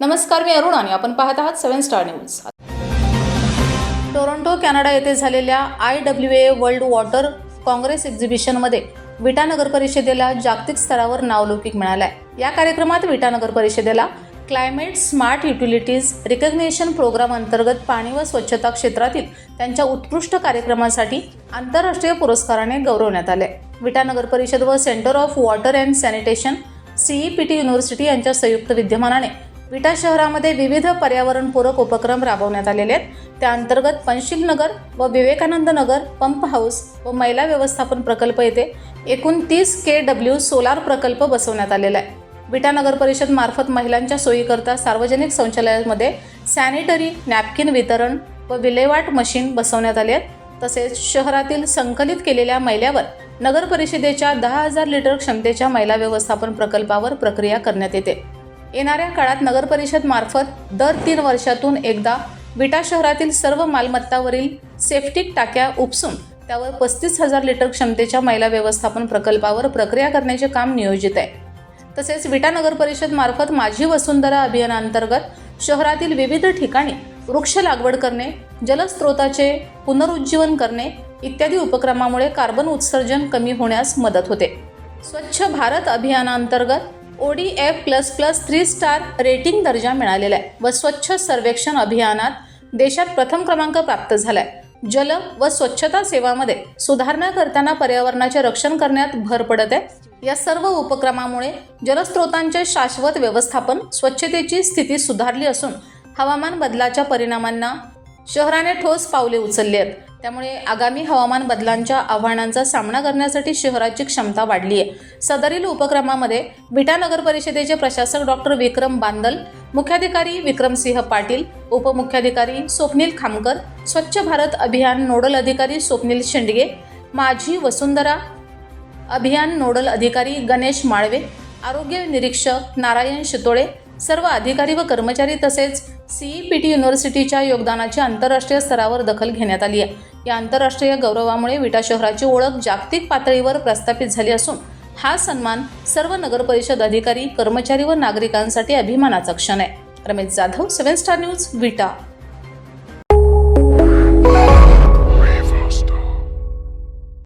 नमस्कार मी अरुण आणि आपण पाहत आहात seven star news. Toronto Canada येथे झालेल्या I W A world water congress एक्झिबिशनमध्ये Vita नगर परिषदेला जागतिक स्तरावर नावलौकिक मिळालाय. या कार्यक्रमात विटा नगर परिषदेला climate smart utilities recognition program अंतर्गत पाणी व स्वच्छता क्षेत्रातील त्यांच्या उत्कृष्ट कार्यक्रमासाठी आंतरराष्ट्रीय पुरस्काराने गौरवण्यात आले विटा नगर परिषद व centre of water and sanitation CEPT university यांच्या संयुक्त विद्यमानाने विटा शहरामध्ये विविध पर्यावरणपूरक उपक्रम राबवण्यात आलेले आहेत. त्याअंतर्गत पंशील नगर व विवेकानंद नगर पंप हाऊस व महिला व्यवस्थापन प्रकल्प येथे एकूण तीस के डब्ल्यू सोलार प्रकल्प बसवण्यात आलेला आहे. विटा नगर परिषद मार्फत महिलांच्या सोयीकरता सार्वजनिक शौचालयामध्ये सॅनिटरी नॅपकिन वितरण व विल्हेवाट मशीन बसवण्यात आले आहेत. तसेच शहरातील संकलित केलेल्या मैल्यावर नगर परिषदेच्या दहा हजार लिटर क्षमतेच्या मैला व्यवस्थापन प्रकल्पावर प्रक्रिया करण्यात येते. येणाऱ्या काळात नगर परिषद मार्फत दर तीन वर्षातून एकदा विटा शहरातील सर्व मालमत्तावरील सेफ्टिक टाक्या उपसून त्यावर पस्तीस हजार लिटर क्षमतेच्या मैला व्यवस्थापन प्रकल्पावर प्रक्रिया करण्याचे काम नियोजित आहे. तसेच विटा नगर परिषद मार्फत माझी वसुंधरा अभियानांतर्गत शहरातील विविध ठिकाणी वृक्ष लागवड करणे जलस्रोताचे पुनरुज्जीवन करणे इत्यादी उपक्रमामुळे कार्बन उत्सर्जन कमी होण्यास मदत होते. स्वच्छ भारत अभियानांतर्गत OD F plus plus three star rating दर्जा मिळालेला आहे. व स्वच्छ सर्वेक्षण अभियानात देशात प्रथम क्रमांक प्राप्त झाला आहे जल व स्वच्छता सेवामध्ये सुधारणा करताना पर्यावरणाचे रक्षण करण्यात भर पडत आहे. या सर्व उपक्रमामुळे जलस्रोतांचे शाश्वत व्यवस्थापन स्वच्छतेची स्थिती सुधारली असून हवामान बदलाच्या परिणामांना शहराने ठोस पावले उचलली आहेत. त्यामुळे आगामी हवामान बदलांच्या आव्हानांचा सामना करण्यासाठी शहराची क्षमता वाढली आहे. सदरील उपक्रमामध्ये विटा नगर परिषदेचे प्रशासक डॉक्टर विक्रम बांदल मुख्याधिकारी विक्रमसिंह पाटील उपमुख्याधिकारी स्वप्नील खामकर स्वच्छ भारत अभियान नोडल अधिकारी स्वप्नील शेंडगे माझी वसुंधरा अभियान नोडल अधिकारी गणेश माळवे आरोग्य निरीक्षक नारायण शितोळे सर्व अधिकारी व कर्मचारी तसेच सीईपीटी युनिव्हर्सिटीच्या योगदानाची आंतरराष्ट्रीय स्तरावर दखल घेण्यात आली आहे. या आंतरराष्ट्रीय गौरवामुळे विटा शहराची ओळख जागतिक पातळीवर प्रस्थापित झाली असून हा सन्मान सर्व नगरपरिषद अधिकारी कर्मचारी व नागरिकांसाठी अभिमानाचा क्षण आहे. Ramesh Jadhav seven star news Vita.